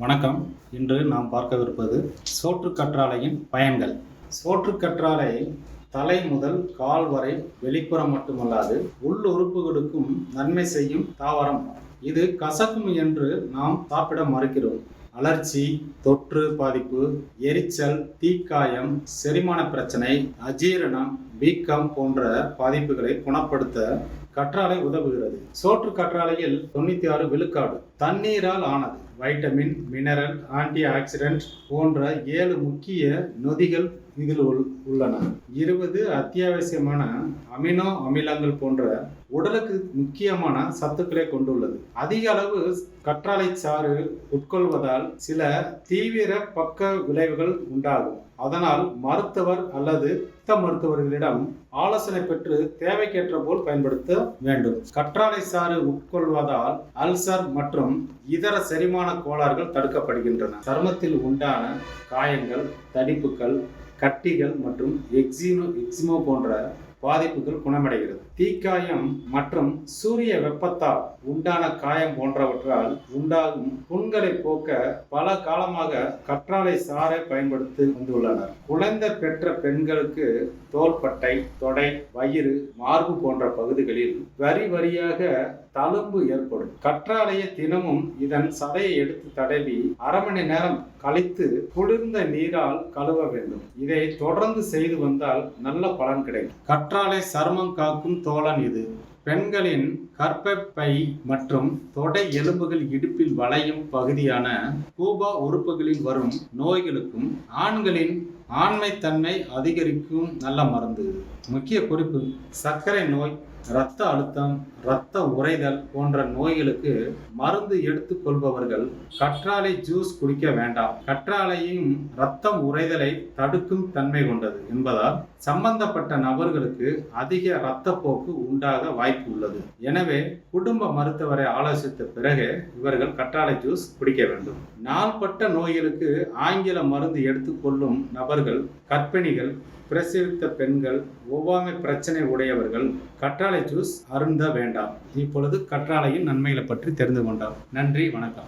வணக்கம். இன்று நாம் பார்க்கவிருப்பது சோற்றுக்கற்றாழையின் பயன்கள். சோற்று கற்றாழை தலை முதல் கால் வரை வெளிப்புறம் மட்டுமல்லாது உள்ளுறுப்புகளுக்கும் நன்மை செய்யும் தாவரம். இது கசக்கும் என்று நாம் சாப்பிட மறுக்கிறோம். அலர்ச்சி தொற்று பாதிப்பு எரிச்சல் தீக்காயம் செரிமான பிரச்சனை அஜீரணம் வீக்கம் போன்ற பாதிப்புகளை குணப்படுத்த கற்றாழை உதவுகிறது. சோற்று கற்றாழையில் தொண்ணூத்தி ஆறு விழுக்காடு தண்ணீரால் ஆனது. வைட்டமின் மினரல் ஆன்டி ஆக்சிடென்ட் போன்ற ஏழு முக்கிய நொதிகள் இதில் உள்- உள்ளன. இருபது அத்தியாவசியமான அமினோ அமிலங்கள் போன்ற உடலுக்கு முக்கியமான சத்துக்களை கொண்டுள்ளது. அதிக அளவு கற்றாழை சாறு உட்கொள்வதால் சில தீவிர பக்க விளைவுகள் உண்டாகும். அதனால் மருத்துவர் அல்லது சித்த மருத்துவர்களிடம் ஆலோசனை பெற்று தேவைக்கேற்ற போல் பயன்படுத்த வேண்டும். கற்றாழை சாறு உட்கொள்வதால் அல்சர் மற்றும் இதர செரிமான கோளாறுகள் தடுக்கப்படுகின்றன. சருமத்தில் உண்டான காயங்கள் தடிப்புகள் கட்டிகள் மற்றும் எக்ஸிமோ எக்ஸிமோ போன்ற பாதிப்புகள் குணமடைகிறது. தீக்காயம் மற்றும் சூரிய வெப்பத்தால் உண்டான காயம் போன்றவற்றால் உண்டாகும் புண்களை போக்க பல காலமாக கற்றாழை சாறை பயன்படுத்தி வந்துள்ளனர். குழந்தை பெற்ற பெண்களுக்கு தோள்பட்டை தொடை வயிறு மார்பு போன்ற பகுதிகளில் வரி வரியாக தழும்பு ஏற்படும். கற்றாழையை தினமும் இதன் சதையை எடுத்து தடவி அரை மணி நேரம் கழித்து குளிர்ந்த நீரால் கழுவ வேண்டும். இதை தொடர்ந்து செய்து வந்தால் நல்ல பலன் கிடைக்கும். கற்ற கற்றாழை சருமம் காக்கும் தோழன் இது. பெண்களின் கற்பப்பை மற்றும் தொடை எலும்புகள் இடுப்பில் வளையும் பகுதியான கூபா உறுப்புகளில் வரும் நோய்களுக்கும் ஆண்களின் ஆண்மைத்தன்மை அதிகரிக்கும் நல்ல மருந்து. இது. முக்கிய குறிப்பு சர்க்கரை நோய் இரத்த அழுத்தம் இரத்த உறைதல் போன்ற நோய்களுக்கு மருந்து எடுத்துக்கொள்பவர்கள் கற்றாழை ஜூஸ் குடிக்க வேண்டாம். கற்றாழையும் இரத்தம் உறைதலை தடுக்கும் தன்மை கொண்டது என்பதால் சம்பந்தப்பட்ட நபர்களுக்கு அதிக இரத்தப்போக்கு உண்டாக வாய்ப்பு உள்ளது. எனவே குடும்ப மருத்துவரை ஆலோசித்த பிறகு இவர்கள் கற்றாழை ஜூஸ் குடிக்க வேண்டும். நாள்பட்ட நோய்களுக்கு ஆங்கில மருந்து எடுத்துக்கொள்ளும் அவர்கள் கர்ப்பிணிகள் பிரசவித்த பெண்கள் ஒவ்வாமை பிரச்சனை உடையவர்கள் கற்றாழை ஜூஸ் அருந்த வேண்டாம். இப்பொழுது கற்றாழையின் நன்மைகளை பற்றி தெரிந்து கொண்டோம். நன்றி வணக்கம்.